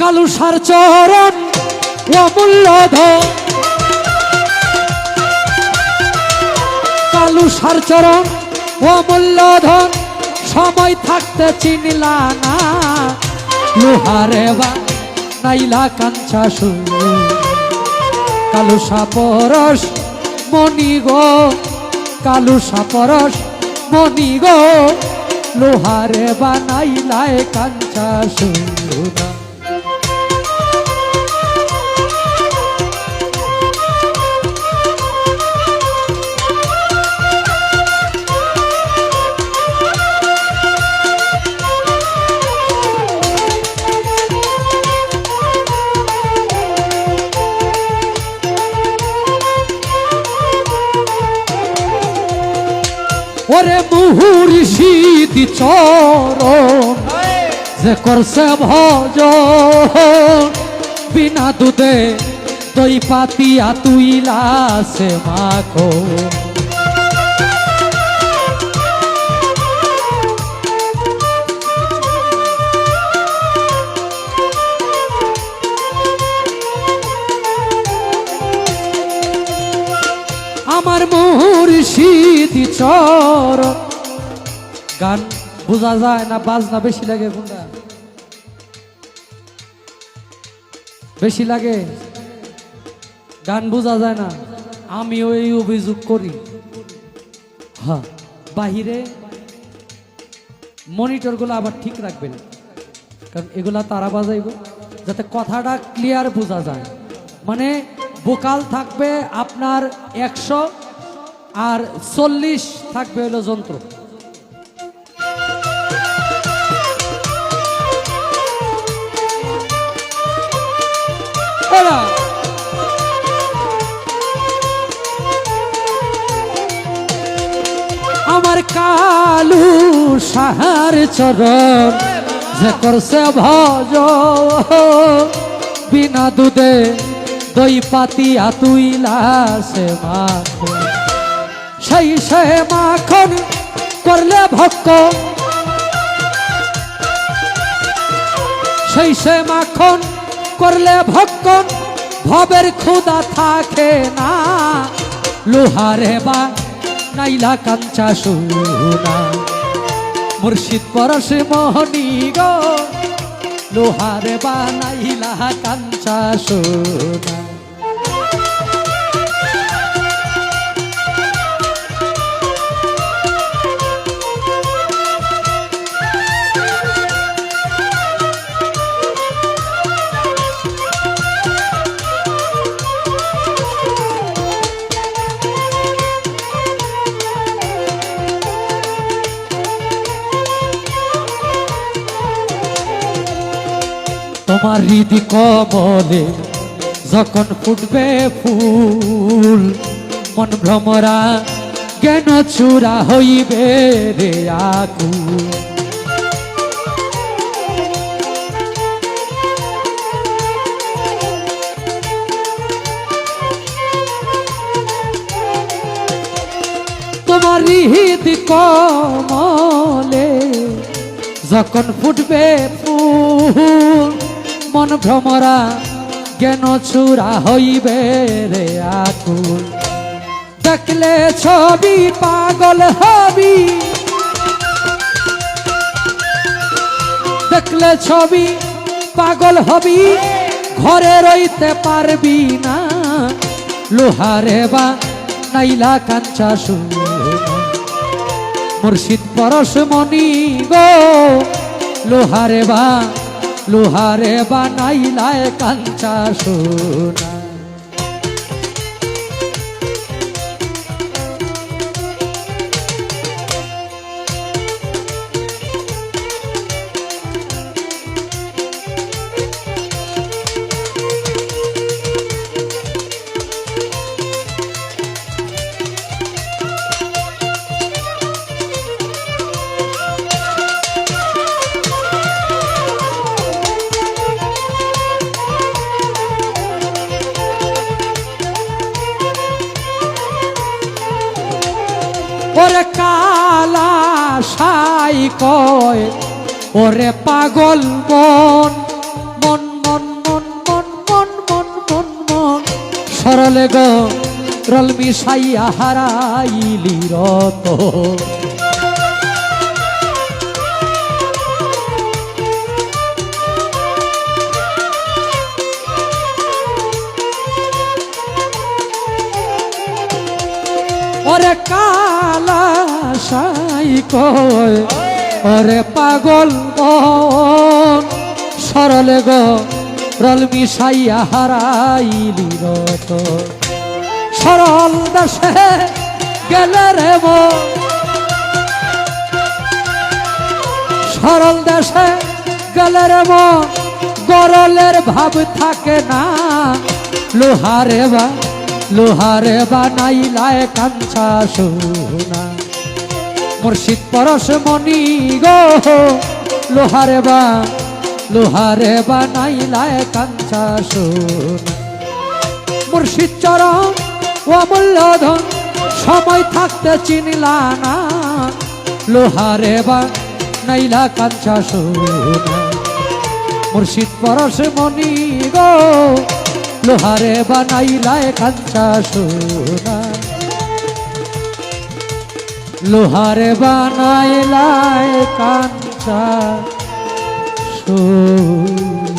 কালুসার চরণ অমূল্য ধন। কালুসার চরণ অমূল্য ধন, সময় থাকতে চিনিলা না। লোহারে বা নাইলা কাঞ্চা সুর কালুসা পরশ মণি গো কালুসা পরশ মণি গো। লোহারে বানাইলায় কাঞ্চা সুরা ওরে মুহুরি শীতি চরণ যে করছে ভজ বিনা দুধে দই পাতিয়া তুইলা সে মাখো। আমার মুর্শিদ চর গান বোঝা যায় না, বাজনা বেশি লাগে কোনটা? বেশি লাগে? গান বোঝা যায় না, আমিও এই অভিযোগ করি। হ্যাঁ বাহিরে মনিটরগুলো আবার ঠিক রাখবেন, কারণ এগুলা তারা বাজাইব, যাতে কথাটা ক্লিয়ার বোঝা যায়। মানে বোকাল থাকবে আপনার একশো আর চল্লিশ থাকবে হলো যন্ত্র। আমার কালু সাহার চরণ যে করছে ভজ। বিনা দুধে দই পাতিয়া তুইলা সে মাখন সেই সে মাখন করলে ভক্ত। সেই সে মাখন করলে ভক্ষণ ভবের ক্ষুদা থাকে না। লোহারে বা নাইলা কাঞ্চা সুনা। মুর্শিদ পরশ মোহনী গো, লোহারে বা নাইলা কাঞ্চা সুনা। তোমার হৃদি কমলে যখন ফুটবে ফুল, মন ভ্রমরা কেন চূড়া হইবে রে আকুল? তোমার হৃদ কমলে যখন ফুটবে ফুল মন ভ্রমরা জ্ঞান চূড়া হইবে রে আকুল? দেখলে ছবি পাগল হবি। দেখলে ছবি পাগল হবি, ঘরে রইতে পারবি না। লোহারে বা নাইলা কাঞ্চা মুর্শিদ পরশ মনি গো, লোহারে বা লোহারে বানাইলায় কাঞ্চা সোনা। কয়, ওরে পাগল মন। মন মন মন মন মন মন মন মন। সরলে গ, রল মিশাইয়া হারাইলি রত। কালা সাই কয় ওরে পাগল মন, সরলে গো, রল মিশাইয়া হারাইলি রত সরল দেশে গেলে রে সরল দেশে গেলে রে গরলের ভাব থাকে না। লোহারে বা লোহারে বানাইলায় কাঞ্চা সোনা। মুর্শিদ পরশ মণি গো। লোহারে বা, লোহারে বানাইলায় কাঞ্চা সোনা। মুর্শিদ চরণ ও মূল্যধন সময় থাকতে চিনলা না। লোহারে বা নাইলা কাঞ্চা সোনা। মুর্শিদ পরশ মণি গো, লোহারে বানাইলায় কাঞ্চা সোনা। লোহারে বানাইলায় কাঞ্চা সোনা